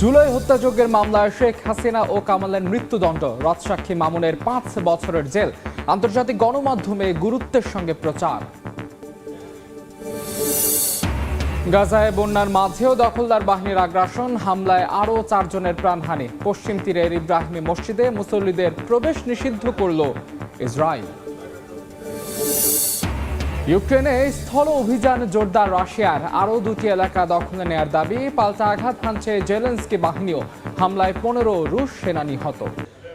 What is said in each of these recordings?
জুলাই হত্যাযজ্ঞের মামলায় শেখ হাসিনা ও কামালের মৃত্যুদণ্ড, রাজসাক্ষী মামুনের পাঁচ বছরের জেল, আন্তর্জাতিক গণমাধ্যমে গুরুত্বের সঙ্গে প্রচার। গাজায় বন্যার মাঝেও দখলদার বাহিনীর আগ্রাসন, হামলায় আরও চারজনের প্রাণহানি। পশ্চিম তীরের ইব্রাহিমী মসজিদে মুসল্লিদের প্রবেশ নিষিদ্ধ করল ইসরায়েল। ইউক্রেনে স্থল অভিযান জোরদার রাশিয়ার। আরও দুটি এলাকা দখলে নেয়ার দাবি, পাল্টা আঘাত হানছে জেলেন্সকি বাহিনীও। হামলায় পনেরো রুশ সেনা নিহত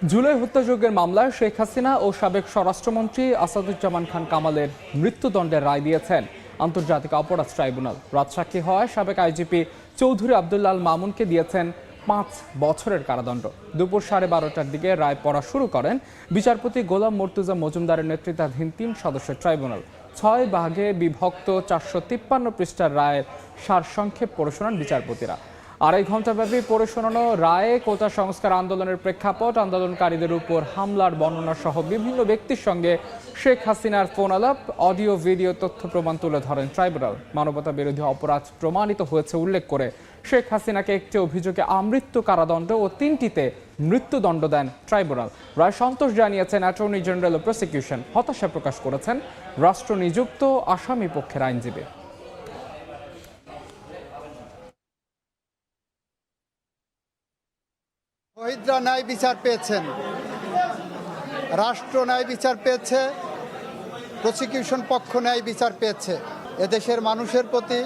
জুলাই হত্যাযজ্ঞের মামলায় শেখ হাসিনা ও সাবেক স্বরাষ্ট্রমন্ত্রী আসাদুজ্জামান খান কামালের মৃত্যুদণ্ডের রায় দিয়েছেন। আন্তর্জাতিক অপরাধ ট্রাইব্যুনাল। রাজসাক্ষী হওয়ায় সাবেক আইজিপি চৌধুরী আবদুল্লাল মামুনকে দিয়েছেন পাঁচ বছরের কারাদণ্ড। দুপুর সাড়ে বারোটার দিকে রায় পড়া শুরু করেন বিচারপতি গোলাম মর্তুজা মজুমদারের নেতৃত্বাধীন তিন সদস্যের ট্রাইব্যুনাল। ছয় ভাগে বিভক্ত চারশো তিপ্পান্ন পৃষ্ঠার রায়ের সারসংক্ষেপ পড়ে শোনান বিচারপতিরা। আড়াই ঘণ্টাব্যাপী পড়ে শোনানো রায়ে কোটা সংস্কার আন্দোলনের প্রেক্ষাপট, আন্দোলনকারীদের উপর হামলার বর্ণনা সহ বিভিন্ন ব্যক্তির সঙ্গে শেখ হাসিনার ফোন আলাপ অডিও, ভিডিও তথ্য প্রমাণ তুলে ধরেন ট্রাইব্যুনাল। মানবতা বিরোধী অপরাধ প্রমাণিত হয়েছে উল্লেখ করে। শেখ হাসিনাকে একটি অভিযোগে আমৃত্যু কারাদণ্ড ও তিনটিতে মৃত্যুদণ্ড দেন ট্রাইব্যুনাল। রায় সন্তোষ জানিয়েছেন, অ্যাটর্নি জেনারেল ও প্রসিকিউশন হতাশা প্রকাশ করেছেন। রাষ্ট্র নিযুক্ত আসামি পক্ষের আইনজীবী। শহীদরা ন্যায় বিচার পেয়েছেন। রাষ্ট্র ন্যায় বিচার পেয়েছে। প্রসিকিউশন পক্ষ ন্যায় বিচার পেয়েছে। এদেশের মানুষের প্রতি,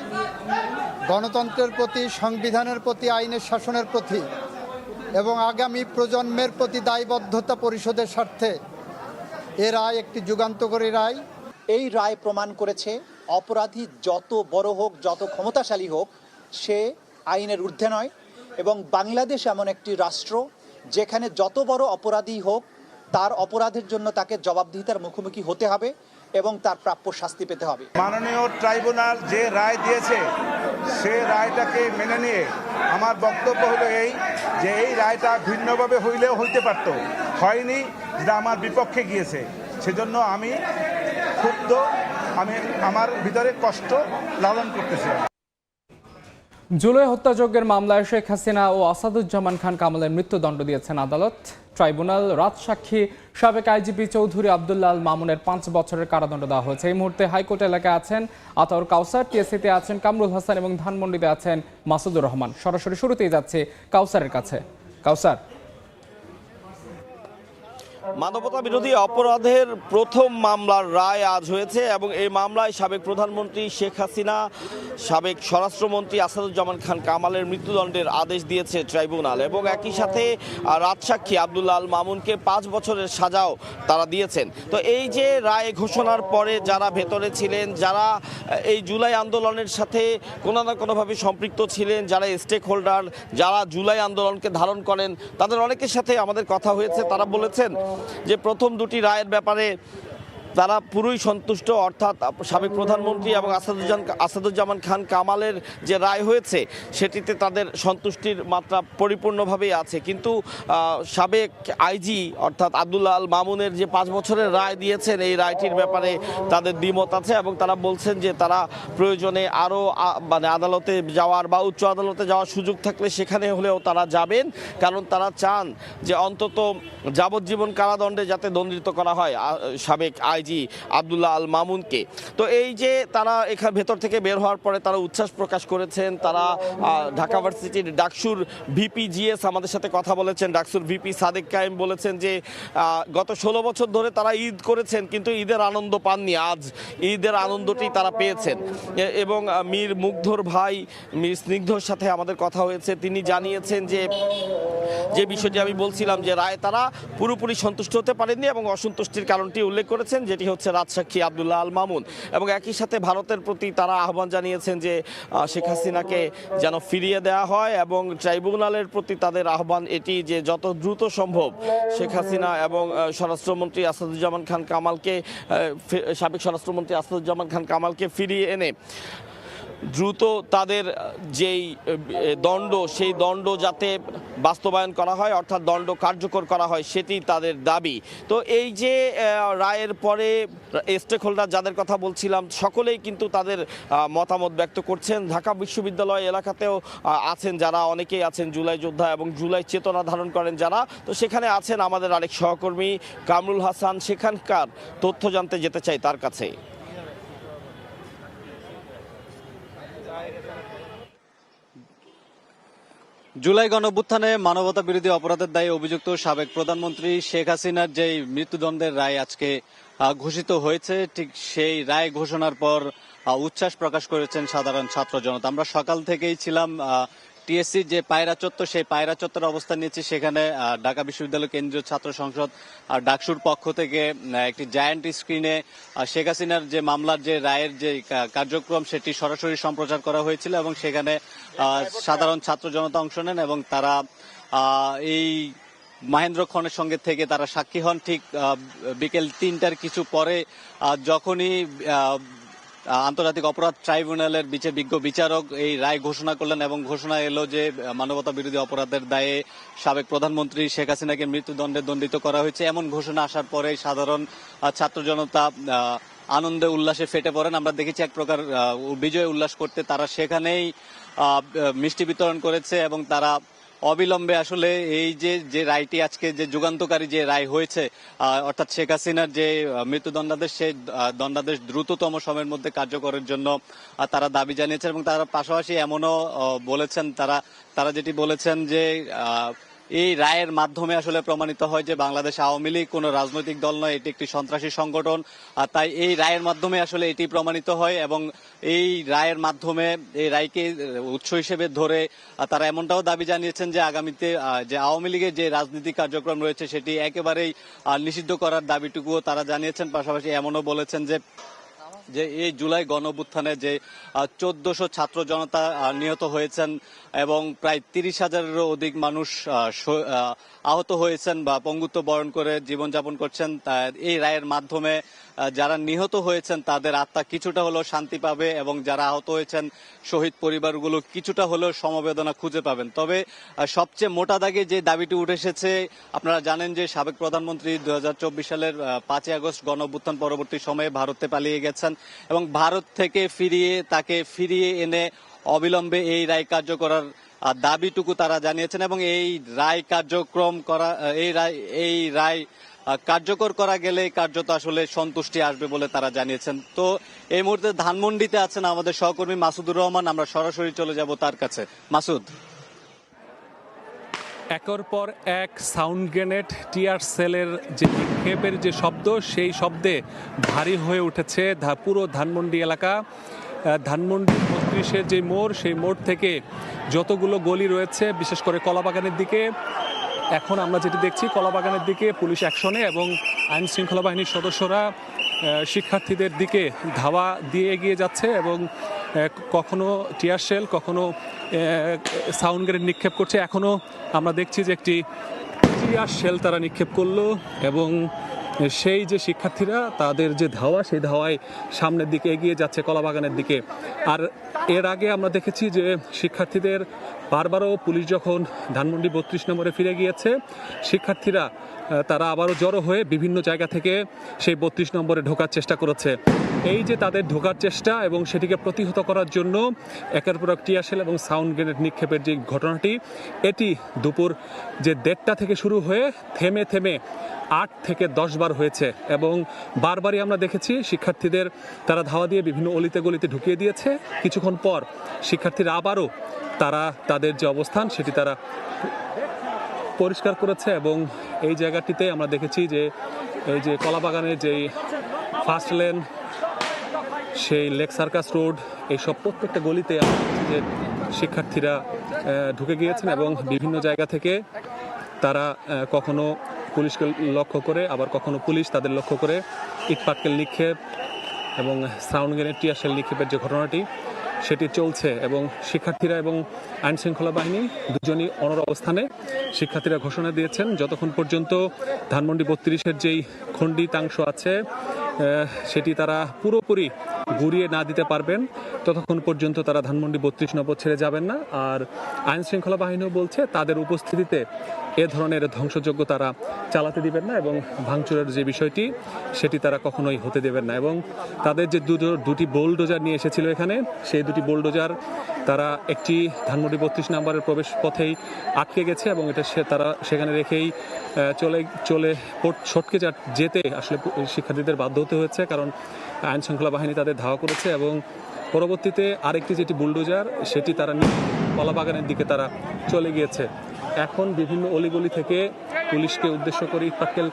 গণতন্ত্রের প্রতি, সংবিধানের প্রতি, আইনের শাসনের প্রতি এবং আগামী প্রজন্মের প্রতি দায়বদ্ধতা পরিষদের স্বার্থে এ রায় একটি যুগান্তকারী রায়। এই রায় প্রমাণ করেছে অপরাধী যত বড় হোক, যত ক্ষমতাশালী হোক, সে আইনের ঊর্ধ্বে নয়। এবং বাংলাদেশ এমন একটি রাষ্ট্র যেখানে যত বড় অপরাধী হোক, তার অপরাধের জন্য তাকে জবাবদিহিতার মুখোমুখি হতে হবে এবং তার প্রাপ্য শাস্তি পেতে হবে। মাননীয় ট্রাইব্যুনাল যে রায় দিয়েছে, সে রায়টাকে মেনে নিয়ে আমার বক্তব্য হলো এই যে এই রায়টা ভিন্নভাবে হইলেও হইতে পারত, হয়নি যেটা আমার বিপক্ষে গিয়েছে। সেজন্য আমি ক্ষুব্ধ, আমি আমার ভিতরে কষ্ট লালন করতেছি। জুলাই হত্যাযজ্ঞের মামলায় শেখ হাসিনা ও আসাদুজ্জামান খান কামালের মৃত্যুদণ্ড দিয়েছেন আদালত। ট্রাইব্যুনাল, রাজসাক্ষী, সাবেক আইজিপি চৌধুরী আবদুল্লাহ মামুনের পাঁচ বছরের কারাদণ্ড দেওয়া হয়েছে। এই মুহূর্তে হাইকোর্ট এলাকায় আছেন আতাউর কাউসার, টিএসসিতে আছেন কামরুল হাসান এবং ধানমন্ডিতে আছেন মাসুদুর রহমান। সরাসরি শুরুতেই যাচ্ছে কাউসারের কাছে। কাউসার মানবতা বিরোধী অপরাধের প্রথম মামলার রায় আজ হয়েছে এবং এই মামলায় সাবেক প্রধানমন্ত্রী শেখ হাসিনা, সাবেক স্বরাষ্ট্রমন্ত্রী আসাদুজ্জামান খান কামালের মৃত্যুদণ্ডের আদেশ দিয়েছে ট্রাইব্যুনাল এবং একই সাথে রাজসাক্ষী আবদুল্লাহ আল মামুনকে পাঁচ বছরের সাজাও তারা দিয়েছেন। তো এই যে রায় ঘোষণার পরে যারা ভেতরে ছিলেন, যারা এই জুলাই আন্দোলনের সাথে কোনো না কোনোভাবে সম্পৃক্ত ছিলেন, যারা স্টেক হোল্ডার যারা জুলাই আন্দোলনকে ধারণ করেন, তাদের অনেকের সাথে আমাদের কথা হয়েছে, তারা বলেছেন যে প্রথম দুটি রায়ের ব্যাপারে তারা পুরোই সন্তুষ্ট, অর্থাৎ সাবেক প্রধানমন্ত্রী এবং আসাদুজ্জান আসাদুজ্জামান খান কামালের যে রায় হয়েছে, সেটিতে তাদের সন্তুষ্টির মাত্রা পরিপূর্ণভাবেই আছে। কিন্তু সাবেক আইজি অর্থাৎ আব্দুল্লাহ আল মামুনের যে পাঁচ বছরের রায় দিয়েছেন, এই রায়টির ব্যাপারে তাদের দ্বিমত আছে এবং তারা বলছেন যে তারা প্রয়োজনে আরও মানে আদালতে যাওয়ার বা উচ্চ আদালতে যাওয়ার সুযোগ থাকলে সেখানে হলেও তারা যাবেন। কারণ তারা চান যে অন্তত যাবজ্জীবন কারাদণ্ডে যাতে দণ্ডিত করা হয় সাবেক আইজি আবদুল্লাহ আল মামুনকে। তো এই যে তারা এখান ভেতর থেকে বের হওয়ার পরে তারা উচ্ছ্বাস প্রকাশ করেছেন, তারা ঢাকা ভার্সিটির ডাকসুর ভিপি জিএস আমাদের সাথে কথা বলেছেন, ডাকসুর ভিপি সাদেক কায়েম বলেছেন যে গত ষোলো বছর ধরে তারা ঈদ করেছেন কিন্তু ঈদের আনন্দ পাননি, আজ ঈদের আনন্দটি তারা পেয়েছেন। এবং মীর মুগ্ধর ভাই, মীর স্নিগ্ধর সাথে আমাদের কথা হয়েছে, তিনি জানিয়েছেন যে যে বিষয়টি আমি বলছিলাম যে রায় তারা পুরোপুরি সন্তুষ্ট হতে পারেননি এবং অসন্তুষ্টির কারণটি উল্লেখ করেছেন, যেটি হচ্ছে রাজসাক্ষী আবদুল্লাহ আল মামুন। এবং একই সাথে ভারতের প্রতি তারা আহ্বান জানিয়েছেন যে শেখ হাসিনাকে যেন ফিরিয়ে দেওয়া হয় এবং ট্রাইব্যুনালের প্রতি তাদের আহ্বান এটি যে যত দ্রুত সম্ভব শেখ হাসিনা এবং স্বরাষ্ট্রমন্ত্রী আসাদুজ্জামান খান কামালকে সাবেক স্বরাষ্ট্রমন্ত্রী আসাদুজ্জামান খান কামালকে ফিরিয়ে এনে। দ্রুত তাদের যেই দণ্ড, সেই দণ্ড যাতে বাস্তবায়ন করা হয়, অর্থাৎ দণ্ড কার্যকর করা হয়, সেটি তাদের দাবি। তো এই যে রায়ের পরে স্টেক হোল্ডার যাদের কথা বলছিলাম, সকলেই কিন্তু তাদের মতামত ব্যক্ত করছেন। ঢাকা বিশ্ববিদ্যালয় এলাকাতেও আছেন যারা, অনেকেই আছেন জুলাই যোদ্ধা এবং জুলাই চেতনা ধারণ করেন যারা। তো সেখানে আছেন আমাদের আরেক সহকর্মী কামরুল হাসান। সেখানকার তথ্য জানতে যেতে চাই তার কাছে। জুলাই গণঅভ্যুত্থানে মানবতা বিরোধী অপরাধের দায়ে অভিযুক্ত সাবেক প্রধানমন্ত্রী শেখ হাসিনার যেই মৃত্যুদণ্ডের রায় আজকে ঘোষিত হয়েছে, ঠিক সেই রায় ঘোষণার পর উচ্ছ্বাস প্রকাশ করেছেন সাধারণ ছাত্র জনতা। আমরা সকাল থেকেই ছিলাম টিএসসি যে পায়রা চত্বর, সেই পায়রা চত্বরে অবস্থান নিয়েছি সেখানে ঢাকা বিশ্ববিদ্যালয় কেন্দ্রীয় ছাত্র সংসদ আর ডাকসুর পক্ষ থেকে একটি জায়ান্ট স্ক্রিনে শেখ হাসিনার যে মামলার যে রায়ের যে কার্যক্রম, সেটি সরাসরি সম্প্রচার করা হয়েছিল এবং সেখানে সাধারণ ছাত্র জনতা অংশ নেন এবং তারা এই মহেন্দ্র খনের সঙ্গে থেকে তারা সাক্ষী হন। ঠিক বিকেল তিনটার কিছু পরে যখনই আন্তর্জাতিক অপরাধ ট্রাইব্যুনালের বিচে বিজ্ঞ বিচারক এই রায় ঘোষণা করলেন এবং ঘোষণা এলো যে মানবতা বিরোধী অপরাধের দায়ে সাবেক প্রধানমন্ত্রী শেখ হাসিনাকে মৃত্যুদণ্ডে দণ্ডিত করা হয়েছে। এমন ঘোষণা আসার পরে সাধারণ ছাত্র জনতা আনন্দে উল্লাসে ফেটে পড়েন। আমরা দেখেছি এক প্রকার বিজয় উল্লাস করতে তারা সেখানেই মিষ্টি বিতরণ করেছে এবং তারা অবিলম্বে আসলে এই যে যে রায়টি আজকে যে যুগান্তকারী যে রায় হয়েছে অর্থাৎ শেখ হাসিনার যে মৃত্যুদণ্ডাদেশ, সেই দণ্ডাদেশ দ্রুততম সময়ের মধ্যে কার্যকরের জন্য তারা দাবি জানিয়েছেন এবং তারা পাশাপাশি এমনও বলেছেন তারা তারা যেটি বলেছেন যে এই রায়ের মাধ্যমে আসলে প্রমাণিত হয় যে বাংলাদেশ আওয়ামী লীগ কোনো রাজনৈতিক দল নয়, এটি একটি সন্ত্রাসী সংগঠন। আর তাই এই রায়ের মাধ্যমে আসলে এটি প্রমাণিত হয় এবং এই রায়ের মাধ্যমে এই রায়কে উৎস হিসেবে ধরে তারা এমনটাও দাবি জানিয়েছেন যে আগামীতে যে আওয়ামী লীগের যে রাজনীতি কার্যক্রম রয়েছে সেটি একেবারেই নিষিদ্ধ করার দাবিটুকুও তারা জানিয়েছেন। পাশাপাশি এমনও বলেছেন যে যে এই জুলাই গণঅভ্যুত্থানে যে চোদ্দশো ছাত্র জনতা নিহত হয়েছেন এবং প্রায় তিরিশ হাজারেরও অধিক মানুষ আহত হয়েছেন বা পঙ্গুত্ব বরণ করে জীবনযাপন করছেন এই রায়ের মাধ্যমে যারা নিহত হয়েছেন তাদের আত্মা কিছুটা হলেও শান্তি পাবে এবং যারা আহত হয়েছেন শহীদ পরিবারগুলো কিছুটা হলেও সমবেদনা খুঁজে পাবেন। তবে সবচেয়ে মোটা দাগে যে দাবিটি উঠে এসেছে আপনারা জানেন যে সাবেক প্রধানমন্ত্রী দু হাজার চব্বিশ সালের পাঁচই আগস্ট গণ পরবর্তী সময়ে ভারতে পালিয়ে গেছেন এবং ভারত থেকে ফিরিয়ে তাকে ফিরিয়ে এনে অবিলম্বে এই রায় কার্য করার আহ, দাবিটুকু তারা জানিয়েছেন এবং এই রায় কার্যক্রম করা, এই রায় এই রায় কার্যকর করা গেলে কার্যত আসলে সন্তুষ্টি আসবে বলে তারা জানিয়েছেন। তো এই মুহূর্তে ধানমন্ডিতে আছেন আমাদের সহকর্মী মাসুদুর রহমান, আমরা সরাসরি চলে যাব তার কাছে। মাসুদ। একের পর এক সাউন্ড গ্রেনেড টিয়ার সেলের যে নিক্ষেপের যে শব্দ, সেই শব্দে ভারী হয়ে উঠেছে পুরো ধানমন্ডি এলাকা। ধানমন্ডি বত্রিশের যে মোড়, সেই মোড় থেকে যতগুলো গলি রয়েছে, বিশেষ করে কলাবাগানের দিকে, এখন আমরা যেটি দেখছি, কলাবাগানের দিকে পুলিশ অ্যাকশনে এবং আইন শৃঙ্খলা বাহিনীর সদস্যরা শিক্ষার্থীদের দিকে ধাওয়া দিয়ে এগিয়ে যাচ্ছে এবং কখনো টিয়ার শেল, কখনো সাউন্ড গ্রেড নিক্ষেপ করছে। এখনও আমরা দেখছি যে একটি টিয়ার শেল তারা নিক্ষেপ করল এবং সেই যে শিক্ষার্থীরা, তাদের যে ধাওয়া, সেই ধাওয়ায় সামনের দিকে এগিয়ে যাচ্ছে কলাবাগানের দিকে। আর এর আগে আমরা দেখেছি যে শিক্ষার্থীদের বারবারও পুলিশ যখন ধানমন্ডি বত্রিশ নম্বরে ফিরে গিয়েছে, শিক্ষার্থীরা তারা আবারও জড়ো হয়ে বিভিন্ন জায়গা থেকে সেই বত্রিশ নম্বরে ঢোকার চেষ্টা করেছে। এই যে তাদের ঢোকার চেষ্টা এবং সেটিকে প্রতিহত করার জন্য একের পর এক টিয়ারশেল এবং সাউন্ড গ্রেনেড নিক্ষেপের যে ঘটনাটি, এটি দুপুর যে দেড়টা থেকে শুরু হয়ে থেমে থেমে আট থেকে দশ বার হয়েছে এবং বারবারই আমরা দেখেছি শিক্ষার্থীদের তারা ধাওয়া দিয়ে বিভিন্ন অলিতে গলিতে ঢুকিয়ে দিয়েছে। কিছুক্ষণ পর শিক্ষার্থীরা আবারও তারা তাদের যে অবস্থান, সেটি তারা পরিষ্কার করেছে এবং এই জায়গাটিতে আমরা দেখেছি যে এই যে কলাবাগানের যেই ফার্স্ট লেন সেই লেক সার্কাস রোড, এইসব প্রত্যেকটা গলিতে যে শিক্ষার্থীরা ঢুকে গিয়েছেন এবং বিভিন্ন জায়গা থেকে তারা কখনো পুলিশকে লক্ষ্য করে, আবার কখনো পুলিশ তাদের লক্ষ্য করে ইটপাটকেল নিক্ষেপ এবং সাউন্ড গ্রেনেড টিয়ারশেল নিক্ষেপের যে ঘটনাটি, সেটি চলছে এবং শিক্ষার্থীরা এবং আইন শৃঙ্খলা বাহিনী দুজনই অনর অবস্থানে শিক্ষার্থীরা ঘোষণা দিয়েছেন। যতক্ষণ পর্যন্ত ধানমন্ডি বত্রিশের যেই খণ্ডিতাংশ আছে সেটি তারা পুরোপুরি ঘুরিয়ে না দিতে পারবেন, ততক্ষণ পর্যন্ত তারা ধানমন্ডি বত্রিশ নম্বর ছেড়ে যাবেন না। আর আইন শৃঙ্খলা বাহিনীও বলছে, তাদের উপস্থিতিতে এ ধরনের ধ্বংসযজ্ঞ তারা চালাতে দিবেন না এবং ভাঙচুরের যে বিষয়টি, সেটি তারা কখনোই হতে দেবেন না। এবং তাদের যে দুটো, দুটি বোলডোজার নিয়ে এসেছিল এখানে, সেই দুটি বোলডোজার তারা একটি ধানমন্ডি বত্রিশ নম্বরের প্রবেশ পথেই আটকে গেছে এবং এটা সে, তারা সেখানে রেখেই চলে চলে সটকে যেতে আসলে শিক্ষার্থীদের বাধ্য হতে হয়েছে। কারণ আইন শৃঙ্খলা বাহিনী তাদের ধাওয়া করেছে এবং পরবর্তীতে আরেকটি যেটি বুলডোজার, সেটি তারা কলা কলাবাগানের দিকে তারা চলে গিয়েছে। এখন বিভিন্ন অলিগলি থেকে পুলিশকে উদ্দেশ্য করে ইটপাটকেল